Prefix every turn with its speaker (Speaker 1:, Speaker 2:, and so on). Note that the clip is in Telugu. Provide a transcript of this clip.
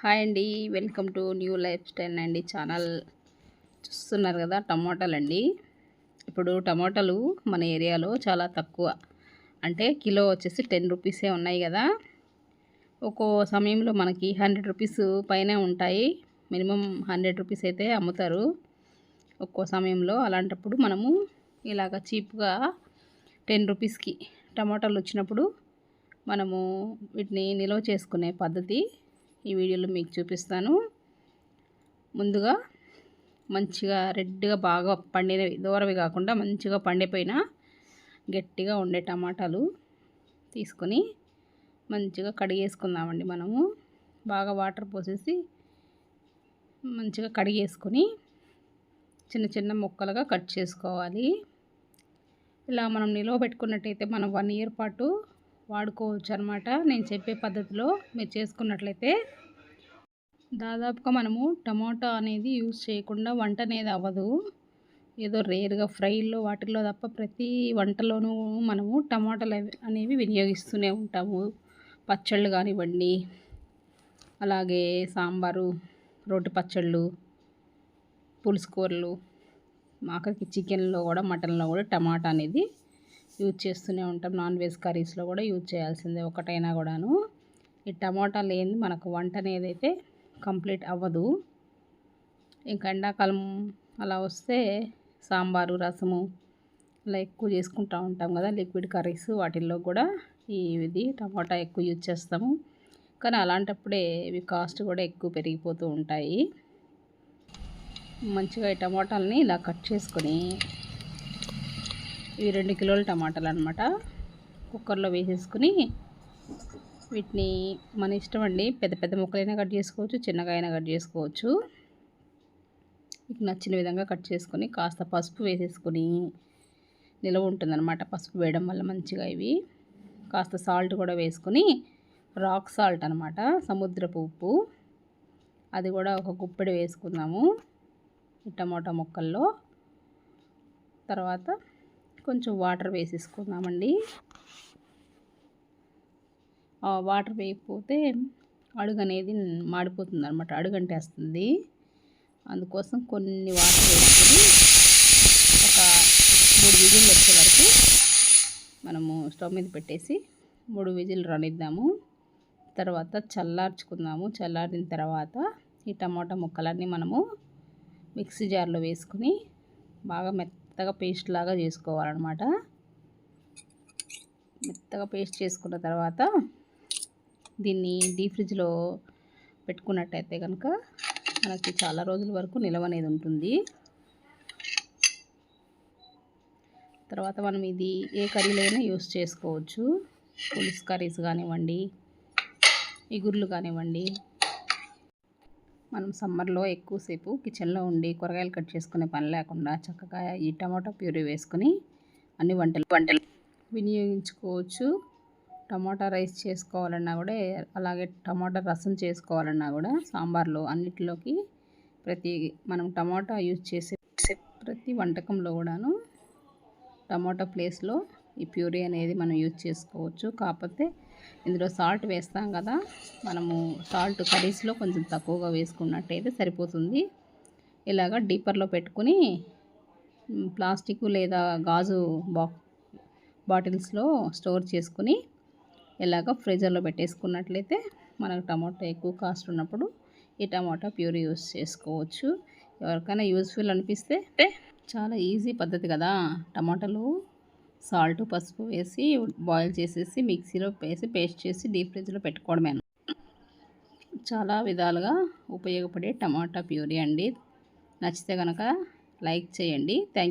Speaker 1: హాయ్ అండి. Welcome to new life style అండి ఛానల్. చూస్తున్నారు కదా టమాటాలు అండి ఇప్పుడు టమాటాలు మన ఏరియాలో చాలా తక్కువ. అంటే కిలో వచ్చేసి టెన్ రూపీసే ఉన్నాయి కదా. ఒక్కో సమయంలో మనకి హండ్రెడ్ రూపీస్ పైనే ఉంటాయి. మినిమం హండ్రెడ్ రూపీస్ అయితే అమ్ముతారు. ఒక్కో సమయంలో అలాంటప్పుడు మనము ఇలాగ చీప్గా టెన్ రూపీస్కి టమాటాలు వచ్చినప్పుడు మనము వీటిని నిల్వ చేసుకునే పద్ధతి ఈ వీడియోలో మీకు చూపిస్తాను. ముందుగా మంచిగా రెడ్గా బాగా పండినవి దూరవి కాకుండా మంచిగా పండిపోయిన గట్టిగా ఉండే టమాటాలు తీసుకొని మంచిగా కడిగేసుకుందామండి మనము. బాగా వాటర్ పోసేసి మంచిగా కడిగేసుకొని చిన్న చిన్న ముక్కలుగా కట్ చేసుకోవాలి. ఇలా మనం నిల్వ పెట్టుకున్నట్టయితే మనం వన్ ఇయర్ పాటు వాడుకోవచ్చు అనమాట నేను చెప్పే పద్ధతిలో మీరు చేసుకున్నట్లయితే. దాదాపుగా మనము టమాటా అనేది యూజ్ చేయకుండా వంట అనేది అవ్వదు. ఏదో రేర్గా ఫ్రైల్లో వాటిల్లో తప్ప ప్రతి వంటలోనూ మనము టమాటాలు అనేవి వినియోగిస్తూనే ఉంటాము. పచ్చళ్ళు కానివ్వండి అలాగే సాంబారు రోటి పచ్చళ్ళు పులుసు కూరలు ఆఖరికి చికెన్లో కూడా మటన్లో కూడా టమాటా అనేది యూజ్ చేస్తూనే ఉంటాం. నాన్ వెజ్ కర్రీస్లో కూడా యూజ్ చేయాల్సిందే ఒకటైనా కూడాను. ఈ టమాటా లేని మనకు వంట అనేది అయితే కంప్లీట్ అవ్వదు. ఇంకా ఎండాకాలం అలా వస్తే సాంబారు రసము ఇలా ఎక్కువ చేసుకుంటూ ఉంటాం కదా లిక్విడ్ కర్రీస్. వాటిల్లో కూడా ఇది టమాటా ఎక్కువ యూజ్ చేస్తాము. కానీ అలాంటప్పుడే ఇవి కాస్ట్ కూడా ఎక్కువ పెరిగిపోతూ ఉంటాయి. మంచిగా ఈ టమాటాలని ఇలా కట్ చేసుకొని ఇవి రెండు కిలోల టమాటాలు అనమాట కుక్కర్లో వేసేసుకుని వీటిని మన ఇష్టం అండి. పెద్ద పెద్ద ముక్కలైనా కట్ చేసుకోవచ్చు చిన్నగా అయినా కట్ చేసుకోవచ్చు. మీకు నచ్చిన విధంగా కట్ చేసుకొని కాస్త పసుపు వేసేసుకొని నిలవ ఉంటుందన్నమాట. పసుపు వేయడం వల్ల మంచిగా ఇవి. కాస్త సాల్ట్ కూడా వేసుకొని రాక్ సాల్ట్ అనమాట సముద్రపు ఉప్పు. అది కూడా ఒక గుప్పెడు వేసుకుందాము టమాటా ముక్కల్లో. తర్వాత కొంచెం వాటర్ వేసేసుకుందామండి. వాటర్ వేయకపోతే అడుగు అనేది మాడిపోతుంది అనమాట అడుగంటేస్తుంది. అందుకోసం కొన్ని వాటర్ వేసుకొని ఒక మూడు విజిల్ వచ్చే వరకు మనము స్టవ్ మీద పెట్టేసి మూడు విజిల్ రనిద్దాము. తర్వాత చల్లార్చుకుందాము. చల్లారిన తర్వాత ఈ టమాటా ముక్కలన్నీ మనము మిక్సీ జార్లో వేసుకొని బాగా మెత్త మెత్తగా పేస్ట్ లాగా చేసుకోవాలన్నమాట. మెత్తగా పేస్ట్ చేసుకున్న తర్వాత దీన్ని డీ ఫ్రిడ్జ్లో పెట్టుకున్నట్టయితే కనుక మనకి చాలా రోజుల వరకు నిలవ అనేది ఉంటుంది. తర్వాత మనం ఇది ఏ కర్రీలైనా యూస్ చేసుకోవచ్చు. పులుసు కర్రీస్ కానివ్వండి ఇగుర్లు కానివ్వండి మనం సమ్మర్లో ఎక్కువసేపు కిచెన్లో ఉండి కూరగాయలు కట్ చేసుకునే పని లేకుండా చక్కగా ఈ టమాటో ప్యూరీ వేసుకొని అన్ని వంటలు వంటలు వినియోగించుకోవచ్చు. టమాటా రైస్ చేసుకోవాలన్నా కూడా అలాగే టమాటా రసం చేసుకోవాలన్నా కూడా సాంబార్లో అన్నిటిలోకి ప్రతి మనం టమాటా యూజ్ చేసే ప్రతి వంటకంలో కూడాను టమాటా ప్లేస్లో ఈ ప్యూరీ అనేది మనం యూజ్ చేసుకోవచ్చు. కాకపోతే ఇందులో సాల్ట్ వేస్తాం కదా మనము సాల్ట్ కర్రీస్లో కొంచెం తక్కువగా వేసుకున్నట్టయితే సరిపోతుంది. ఇలాగ డీపర్లో పెట్టుకుని ప్లాస్టిక్ లేదా గాజు బా బాటిల్స్లో స్టోర్ చేసుకుని ఇలాగ ఫ్రిజర్లో పెట్టేసుకున్నట్లయితే మనకు టమాటా ఎక్కువ కాస్ట్ ఉన్నప్పుడు ఈ టమాటా ప్యూర్ యూస్ చేసుకోవచ్చు. ఎవరికైనా యూస్ఫుల్ అనిపిస్తే చాలా ఈజీ పద్ధతి కదా టమాటాలు. సాల్ట్ పసుపు వేసి బాయిల్ చేసేసి మిక్సీలో వేసి పేస్ట్ చేసి డీప్ ఫ్రిడ్జ్లో పెట్టుకోవడమే. చాలా విధాలుగా ఉపయోగపడే టమాటా ప్యూరీ అండి. నచ్చితే కనుక లైక్ చేయండి. థ్యాంక్